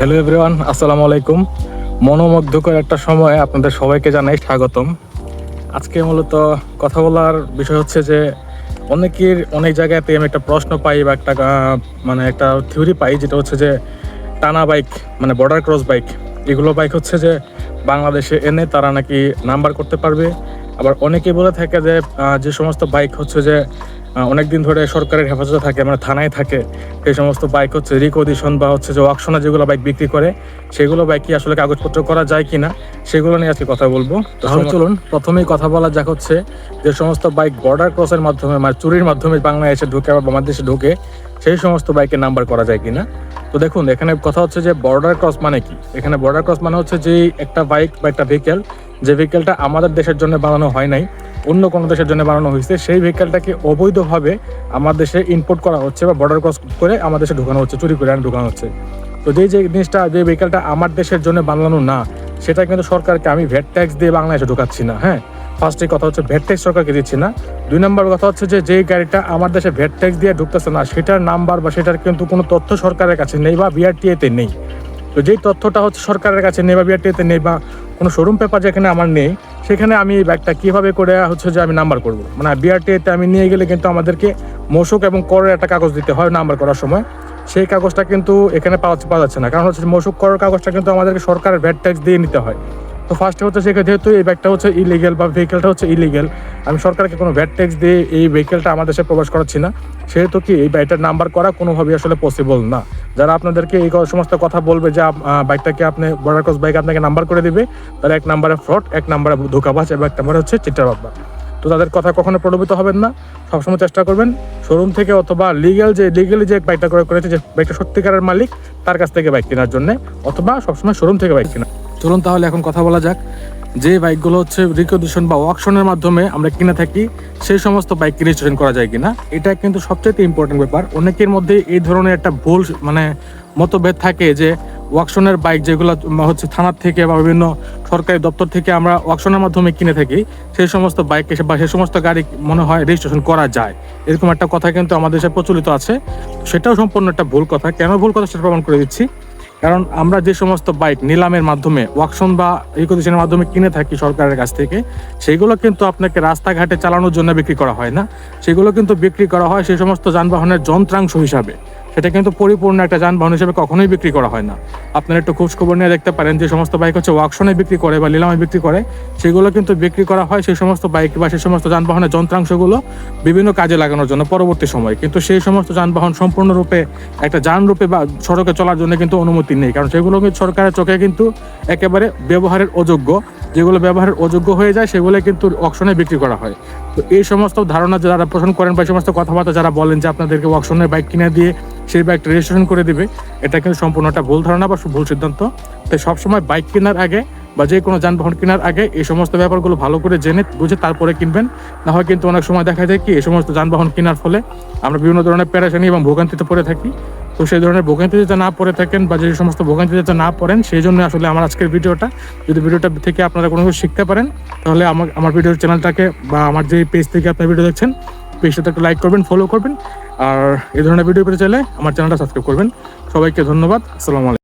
Hello everyone আসসালামু আলাইকুম। মনোমুগ্ধকর একটা সময় আপনাদের সবাইকে জানাই স্বাগতম। আজকে মূলত কথা বলার বিষয় হচ্ছে যে, অনেকের অনেক জায়গাতে আমি একটা প্রশ্ন পাই বা একটা মানে একটা থিওরি পাই, যেটা হচ্ছে যে টানা বাইক মানে বর্ডার ক্রস বাইক এগুলো বাইক হচ্ছে যে বাংলাদেশে এনে তারা নাকি নাম্বার করতে পারবে। আবার অনেকেই বলে থাকে যে যে সমস্ত বাইক হচ্ছে যে অনেক দিন ধরে সরকারের হেফাজতে থাকে মানে থানায় থাকে। সেই সমস্ত বাইক হচ্ছে রিকোডিশন বা হচ্ছে যে ওয়াকশনে যেগুলো বাইক বিক্রি করে সেগুলো বাইক কি আসলে কাগজপত্র করা যায় কি না সেগুলো নিয়ে আজকে কথা বলব। তাহলে চলুন প্রথমেই কথা বলা যাক হচ্ছে যে সমস্ত বাইক বর্ডার ক্রসের মাধ্যমে মানে চুরির মাধ্যমে বাংলাদেশে ঢুকে বা বাংলাদেশে ঢুকে সেই সমস্ত বাইকের নাম্বার করা যায় কিনা। তো দেখুন এখানে কথা হচ্ছে যে বর্ডার ক্রস মানে কি? এখানে বর্ডার ক্রস মানে হচ্ছে যে একটা বাইক বা একটা ভেহিকেল যে ভেহিকেলটা আমাদের দেশের জন্য বানানো হয় নাই অন্য কোনো দেশের জন্য বানানো হয়েছে, সেই ভেহিকেলটাকে অবৈধভাবে আমার দেশে ইম্পোর্ট করা হচ্ছে বা বর্ডার ক্রস করে আমার দেশে ঢুকানো হচ্ছে, চুরি করে ঢুকানো হচ্ছে। তো যেই যে জিনিসটা, যে ভেহিকেলটা আমার দেশের জন্য বানানো না, সেটা কিন্তু সরকারকে আমি ভ্যাট ট্যাক্স দিয়ে বাংলাদেশে ঢুকাচ্ছি না হ্যাঁ? ফার্স্টে কথা হচ্ছে ভ্যাট ট্যাক্স সরকারকে দিচ্ছি না। দুই নম্বর কথা হচ্ছে যে, যেই গাড়িটা আমার দেশে ভ্যাট ট্যাক্স দিয়ে ঢুকতেছে না, সেটার নাম্বার বা সেটার কিন্তু কোনো তথ্য সরকারের কাছে নেই বা বিআরটিএতে নেই। তো যেই তথ্যটা হচ্ছে সরকারের কাছে নেই বা বিআরটিএতে নেই বা কোনো শোরুম পেপার যেখানে আমার নেই সেখানে আমি এই ব্যাগটা কীভাবে করে হচ্ছে যে আমি নাম্বার করব? মানে বিআরটিএতে আমি নিয়ে গেলে কিন্তু আমাদেরকে মোশক এবং করের একটা কাগজ দিতে হয় নাম্বার করার সময়। সেই কাগজটা কিন্তু এখানে পাওয়া পাওয়া যাচ্ছে না। কারণ হচ্ছে মশুক, করার কাগজটা কিন্তু আমাদেরকে সরকারের ভ্যাট ট্যাক্স দিয়ে নিতে হয়। তো ফার্স্টে হচ্ছে সেখানে যেহেতু এই ব্যাগটা হচ্ছে ইলিগেল বা ভেহিকেলটা হচ্ছে ইলিগেল আমি সরকারকে কোনো ভ্যাট ট্যাক্স দিয়ে এই ভেহিকেলটা আমার দেশে প্রবেশ করাচ্ছি না। সেহেতু কি এই বাইকটার নাম্বার করা কোনোভাবেই আসলে পসিবল না। যারা আপনাদেরকে এই সমস্ত কথা বলবে যে বাইকটাকে আপনি বর্ডার ক্রস বাইক আপনাকে নাম্বার করে দিবে, তাহলে এক নাম্বারে ফ্রড এক নাম্বারে ধোকাবাজ এবং এক নাম্বারে হচ্ছে চিটারবাদ তো তাদের কথা কখনো প্রলোভিত হবেন না। সবসময় চেষ্টা করবেন শোরুম থেকে অথবা লিগেল যে লিগেলি যে বাইকটা ক্রয় করেছে, যে বাইকটা সত্যিকারের মালিক, তার কাছ থেকে বাইক কেনার জন্য, অথবা সবসময় শোরুম থেকে বাইক কেনা। চলুন তাহলে এখন কথা বলা যাক। যে বাইকগুলো হচ্ছে রিকোডিশন বা অকশনের মাধ্যমে আমরা কিনে থাকি, সেই সমস্ত বাইক রেজিস্ট্রেশন করা যায় কিনা, এটা কিন্তু সবচেয়ে ইম্পর্টেন্ট ব্যাপার। অনেকের মধ্যে এই ধরনের একটা ভুল মানে মতভেদ থাকে যে ওয়াকশনের বাইক যেগুলো হচ্ছে থানার থেকে বা বিভিন্ন সরকারি দপ্তর থেকে আমরা ওয়াকশনের মাধ্যমে কিনে থাকি, সেই সমস্ত বাইক বা সেই সমস্ত গাড়ি মনে হয় রেজিস্ট্রেশন করা যায়। এরকম একটা কথা কিন্তু আমাদের দেশে প্রচলিত আছে। সেটাও সম্পূর্ণ একটা ভুল কথা। কেন ভুল কথা সেটা প্রমাণ করে দিচ্ছি। কারণ আমরা যে সমস্ত বাইক নিলামের মাধ্যমে ওয়াকশন বা রিকোজিশনের মাধ্যমে কিনে থাকি সরকারের কাছ থেকে, সেগুলো কিন্তু আপনাকে রাস্তাঘাটে চালানোর জন্য বিক্রি করা হয় না। সেগুলো কিন্তু বিক্রি করা হয় সেই সমস্ত যানবাহনের যন্ত্রাংশ হিসাবে। সেটা কিন্তু পরিপূর্ণ একটা যানবাহন হিসেবে কখনোই বিক্রি করা হয় না। আপনারা একটু খোঁজ খবর নিয়ে দেখতে পারেন, যে সমস্ত বাইক হচ্ছে ওয়াকশনে বিক্রি করে বা নিলামে বিক্রি করে, সেগুলো কিন্তু বিক্রি করা হয় সেই সমস্ত বাইক বা সেই সমস্ত যানবাহনের যন্ত্রাংশগুলো বিভিন্ন কাজে লাগানোর জন্য পরবর্তী সময়। কিন্তু সেই সমস্ত যানবাহন সম্পূর্ণরূপে একটা যানরূপে বা সড়কে চলার জন্য কিন্তু অনুমতি নেই, কারণ সেগুলো কিন্তু সরকারের চোখে কিন্তু একেবারে ব্যবহারের অযোগ্য। যেগুলো ব্যবহারের অযোগ্য হয়ে যায়, সেগুলো কিন্তু অকশনে বিক্রি করা হয়। তো এই সমস্ত ধারণা যারা পোষণ করেন বা সমস্ত কথাবার্তা যারা বলেন যে আপনাদেরকে অকশনের বাইক কিনে দিয়ে সেই বাইকটা রেজিস্ট্রেশন করে দিবে। এটা কিন্তু সম্পূর্ণ একটা ভুল ধারণা বা ভুল সিদ্ধান্ত। তাই সবসময় বাইক কেনার আগে বা যে কোনো যানবাহন কেনার আগে এই সমস্ত ব্যাপারগুলো ভালো করে জেনে, বুঝে তারপরে কিনবেন। না হয় কিন্তু অনেক সময় দেখা যায় কি, এই সমস্ত যানবাহন কেনার ফলে আমরা বিভিন্ন ধরনের প্যারাশানি এবং ভোগান্তিতে পড়ে থাকি। তো সেই ধরনের ভোগান্তিতে যাতে না পড়ে থাকেন বা যে সমস্ত ভোগান্তিতে যাতে না পড়েন, সেই জন্য আসলে আমার আজকের ভিডিওটা। যদি ভিডিওটা থেকে আপনারা কোনো কিছু শিখতে পারেন, তাহলে আমার আমার ভিডিওর চ্যানেলটাকে বা আমার যে পেজ থেকে আপনার ভিডিও দেখছেন পেজটাতে একটু লাইক করবেন ফলো করবেন। আর এই ধরনের ভিডিও পেতে চাইলে আমার চ্যানেলটা সাবস্ক্রাইব করবেন। সবাইকে ধন্যবাদ। আসসালামু আলাইকুম।